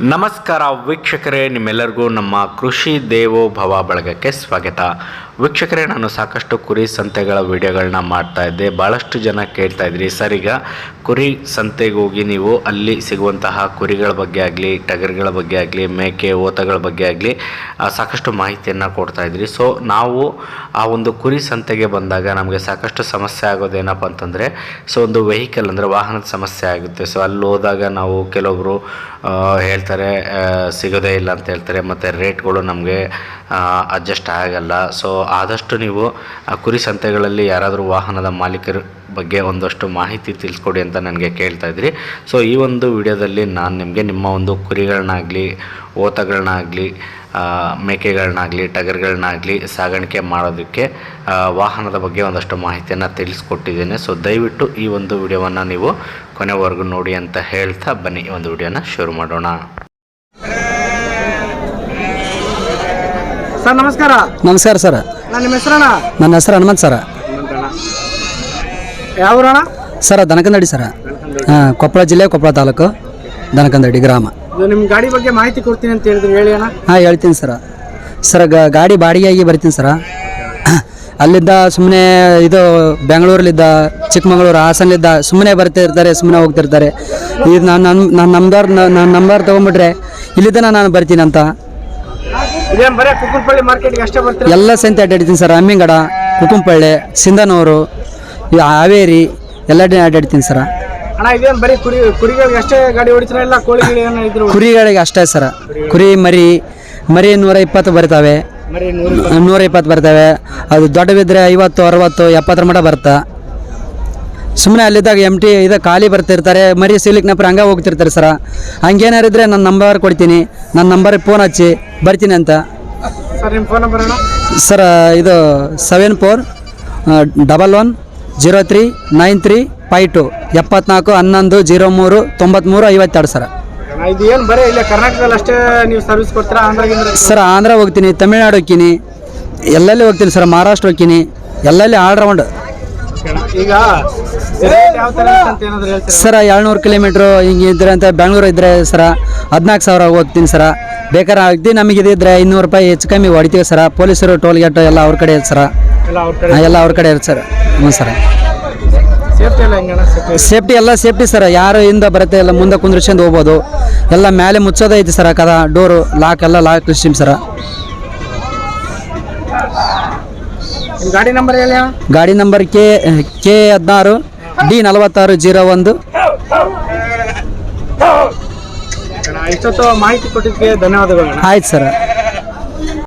ನಮಸ್ಕಾರ ವೀಕ್ಷಕರೇ ನಿಮ್ಮೆಲ್ಲರಿಗೂ ನಮ್ಮ ಕೃಷಿ ದೇವೋಭವ ಬಳಗಕ್ಕೆ ಸ್ವಾಗತ. ವೀಕ್ಷಕರೇ, ನಾನು ಸಾಕಷ್ಟು ಕುರಿ ಸಂತೆಗಳ ವಿಡಿಯೋಗಳನ್ನ ಮಾಡ್ತಾ ಇದ್ದೆ. ಭಾಳಷ್ಟು ಜನ ಕೇಳ್ತಾ ಇದ್ರಿ. ಸರ್ ಕುರಿ ಸಂತೆಗೆ ಹೋಗಿ ನೀವು ಅಲ್ಲಿ ಸಿಗುವಂತಹ ಕುರಿಗಳ ಬಗ್ಗೆ ಆಗಲಿ, ಟಗರ್ಗಳ ಬಗ್ಗೆ ಆಗಲಿ, ಮೇಕೆ, ಓತಗಳ ಬಗ್ಗೆ ಆಗಲಿ ಸಾಕಷ್ಟು ಮಾಹಿತಿಯನ್ನು ಕೊಡ್ತಾ ಇದ್ರಿ. ಸೊ ನಾವು ಆ ಒಂದು ಕುರಿ ಸಂತೆಗೆ ಬಂದಾಗ ನಮಗೆ ಸಾಕಷ್ಟು ಸಮಸ್ಯೆ ಆಗೋದೇನಪ್ಪ ಅಂತಂದರೆ ಸೊ ಒಂದು ವೆಹಿಕಲ್ ಅಂದರೆ ವಾಹನದ ಸಮಸ್ಯೆ ಆಗುತ್ತೆ. ಸೊ ಅಲ್ಲಿ ಹೋದಾಗ ನಾವು ಕೆಲವೊಬ್ಬರು ಹೇಳ್ತಾರೆ ಸಿಗೋದೇ ಇಲ್ಲ ಅಂತ ಹೇಳ್ತಾರೆ. ಮತ್ತು ರೇಟ್ಗಳು ನಮಗೆ ಅಡ್ಜಸ್ಟ್ ಆಗಲ್ಲ. ಸೊ ಆದಷ್ಟು ನೀವು ಆ ಕುರಿ ಸಂತೆಗಳಲ್ಲಿ ಯಾರಾದರೂ ವಾಹನದ ಮಾಲೀಕರ ಬಗ್ಗೆ ಒಂದಷ್ಟು ಮಾಹಿತಿ ತಿಳಿಸ್ಕೊಡಿ ಅಂತ ನನಗೆ ಕೇಳ್ತಾ ಇದ್ರಿ. ಸೊ ಈ ಒಂದು ವಿಡಿಯೋದಲ್ಲಿ ನಾನು ನಿಮಗೆ ನಿಮ್ಮ ಒಂದು ಕುರಿಗಳನ್ನಾಗಲಿ ಓತಗಳನ್ನಾಗಲಿ ಮೇಕೆಗಳನ್ನಾಗಲಿ ಟಗರ್ಗಳನ್ನಾಗಲಿ ಸಾಗಾಣಿಕೆ ಮಾಡೋದಕ್ಕೆ ವಾಹನದ ಬಗ್ಗೆ ಒಂದಷ್ಟು ಮಾಹಿತಿಯನ್ನು ತಿಳಿಸ್ಕೊಟ್ಟಿದ್ದೇನೆ. ಸೊ ದಯವಿಟ್ಟು ಈ ಒಂದು ವಿಡಿಯೋವನ್ನು ನೀವು ಕೊನೆವರೆಗೂ ನೋಡಿ ಅಂತ ಹೇಳ್ತಾ ಬನ್ನಿ. ಈ ಒಂದು ವಿಡಿಯೋನ ಶುರು ಮಾಡೋಣ. ಸರ್ ನಮಸ್ಕಾರ. ನಮಸ್ಕಾರ ಸರ್. ನಿಮ್ಮ ಹೆಸರಣ್ಣ ನನ್ನ ಹೆಸರು ಹನುಮಂತ್ ಸರ. ಯಾವ ಊರಣ್ಣ ಸರ ದನಕಂದಡಿ ಸರ. ಹಾಂ ಕೊಪ್ಪಳ ಜಿಲ್ಲೆ ಕೊಪ್ಪಳ ತಾಲೂಕು ದನಕಂದಡಿ ಗ್ರಾಮ. ನಿಮ್ಮ ಗಾಡಿ ಬಗ್ಗೆ ಮಾಹಿತಿ ಕೊಡ್ತೀನಿ ಅಂತ ಹೇಳಿದ್ರು. ಹೇಳಿ ಅಣ್ಣ. ಹಾಂ ಹೇಳ್ತೀನಿ ಸರ. ಸರ್ ಗಾಡಿ ಬಾಡಿಗೆಯಾಗಿ ಬರ್ತೀನಿ ಸರ. ಅಲ್ಲಿದ್ದ ಸುಮ್ಮನೆ ಇದು ಬೆಂಗಳೂರಲ್ಲಿದ್ದ ಚಿಕ್ಕಮಗಳೂರು ಹಾಸನಲ್ಲಿದ್ದ ಸುಮ್ಮನೆ ಬರ್ತಿರ್ತಾರೆ ಸುಮ್ಮನೆ ಹೋಗ್ತಿರ್ತಾರೆ ಇದು ನಾನು ನನ್ನ ನನ್ನ ನಂಬರ್ ನನ್ನ ನಂಬರ್ ತೊಗೊಂಬಿಟ್ರೆ ಇಲ್ಲಿದ್ದ ನಾನು ಬರ್ತೀನಿ ಅಂತ ಇದೇನು ಬರೀ ಕುಕ್ಕನಪಳ್ಳಿ ಮಾರ್ಕೆಟ್ಗೆ ಅಷ್ಟೇ ಬರ್ತೀರಾ? ಎಲ್ಲ ಸಂತೆ ಅಡ್ಡಾಡ್ತೀನಿ ಸರ್ ಅಮ್ಮಿಂಗಡ ಕುಕುಂಪಳ್ಳಿ ಸಿಂಧನೂರು ಈ ಹಾವೇರಿ ಎಲ್ಲ ಅಡ್ಡಾಡ್ತೀನಿ ಸರ್. ಅಣ್ಣ ಇದೇನು ಬರೀ ಕುರಿ ಕುರಿಗಳಿಗೆ ಅಷ್ಟೇ ಗಾಡಿ ಹೊಡಿತೀರಾ ಇಲ್ಲ ಕೋಳಿಗಳು ಏನೋ ಇದ್ರು ಕುರಿಗಳಿಗೆ ಅಷ್ಟೇ ಸರ ಕುರಿ ಮರಿ ಮರಿ ನೂರ ಇಪ್ಪತ್ತು ಬರ್ತವೆ. ಬರೀ ನೂರು ನೂರ ಇಪ್ಪತ್ತು ಬರ್ತವೆ. ಅದು ದೊಡ್ಡವಿದ್ರೆ ಐವತ್ತು ಅರವತ್ತು ಎಪ್ಪತ್ತರ ಮಟ ಬರುತ್ತಾ. ಸುಮ್ಮನೆ ಅಲ್ಲಿದ್ದಾಗ ಎಂ ಟಿ ಇದು ಖಾಲಿ ಬರ್ತಿರ್ತಾರೆ ಮರಿ ಸಿಲಿಕ್ ನಪ್ರ ಹಂಗೆ ಹೋಗ್ತಿರ್ತಾರೆ ಸರ ಹಂಗೇನಾರಿದ್ರೆ ನನ್ನ ನಂಬರ್ ಕೊಡ್ತೀನಿ ನನ್ನ ನಂಬರಿಗೆ ಫೋನ್ ಹಚ್ಚಿ ಬರ್ತೀನಿ ಅಂತ. ಸರ್ ನಿಮ್ಮ ಫೋನ್ ನಂಬರ್ ಸರ್ ಇದು seven four double one zero three nine three five two ಎಪ್ಪತ್ನಾಲ್ಕು ಹನ್ನೊಂದು ಜೀರೋ ಮೂರು ತೊಂಬತ್ತ್ಮೂರು ಐವತ್ತೆರಡು ಸರ್ ಇದು ಏನು ಬರೀ ಇಲ್ಲ ಕರ್ನಾಟಕದಲ್ಲಿ ಅಷ್ಟೇ ನೀವು ಸರ್ವಿಸ್ ಕೊಡ್ತೀರಾ? ಆಂಧ್ರ ಸರ್ ಆಂಧ್ರ ಹೋಗ್ತೀನಿ ತಮಿಳ್ನಾಡು ಹೋಗ್ತೀನಿ ಎಲ್ಲೆಲ್ಲಿ ಹೋಗ್ತೀನಿ ಸರ್ ಮಹಾರಾಷ್ಟ್ರ ಹೋಗ್ತೀನಿ ಎಲ್ಲೆಲ್ಲಿ ಆಲ್ ರೌಂಡ್ ಈಗ ಯಾವ ತರ ಅಂತ ಏನಾದ್ರು ಹೇಳ್ತೀರಾ? ಸರ ಏಳ್ನೂರು ಕಿಲೋಮೀಟ್ರು ಹಿಂಗೆ ಇದ್ರೆ ಅಂತ ಬೆಂಗಳೂರು ಇದ್ದರೆ ಸರ ಹದಿನಾಲ್ಕು ಸಾವಿರ ಹೋಗ್ತೀನಿ ಸರ. ಬೇಕಾದ್ರೆ ಅಗ್ದಿ ನಮಗೆ ಇದ್ರೆ ಇನ್ನೂರು ರೂಪಾಯಿ ಹೆಚ್ಚು ಕಮ್ಮಿ ಹೊಡಿತೀವಿ ಸರ. ಪೊಲೀಸರು ಟೋಲ್ ಗೇಟ್ ಎಲ್ಲ ಅವ್ರ ಕಡೆ ಇರುತ್ತೆ ಸರ. ಎಲ್ಲ ಅವ್ರ ಕಡೆ ಹಾ, ಎಲ್ಲ ಅವ್ರ ಕಡೆ ಇರುತ್ತೆ ಸರ್. ಹ್ಞೂ ಸರ. ಸೇಫ್ಟಿ ಎಲ್ಲ ಹೆಂಗಣ್ಣ ಸೇಫ್ಟಿ ಸೇಫ್ಟಿ ಎಲ್ಲ ಸೇಫ್ಟಿ ಸರ್. ಯಾರು ಹಿಂದೆ ಬರುತ್ತೆ ಎಲ್ಲ ಮುಂದೆ ಕುಂದ್ರಿಸ್ಕೊಂಡು ಹೋಗ್ಬೋದು. ಎಲ್ಲ ಮೇಲೆ ಮುಚ್ಚೋದೈತಿ ಸರ್ ಕದ ಡೋರು ಲಾಕ್ ಎಲ್ಲ ಲಾಕ್ ಸಿಸ್ಟಮ್ ಸರ ನಿಮ್ಮ ಗಾಡಿ ನಂಬರ್ ಹೇಳಿ ಅಣ್ಣ. ಗಾಡಿ ನಂಬರ್ ಕೆ ಕೆ ಹದಿನಾರು ಡಿ ನಲವತ್ತಾರು ಜೀರೋ ಒಂದು. ಇಷ್ಟೊತ್ತು ಮಾಹಿತಿ ಕೊಟ್ಟಿದ್ದಕ್ಕೆ ಧನ್ಯವಾದಗಳು ಅಣ್ಣ. ಆಯ್ತು ಸರ್.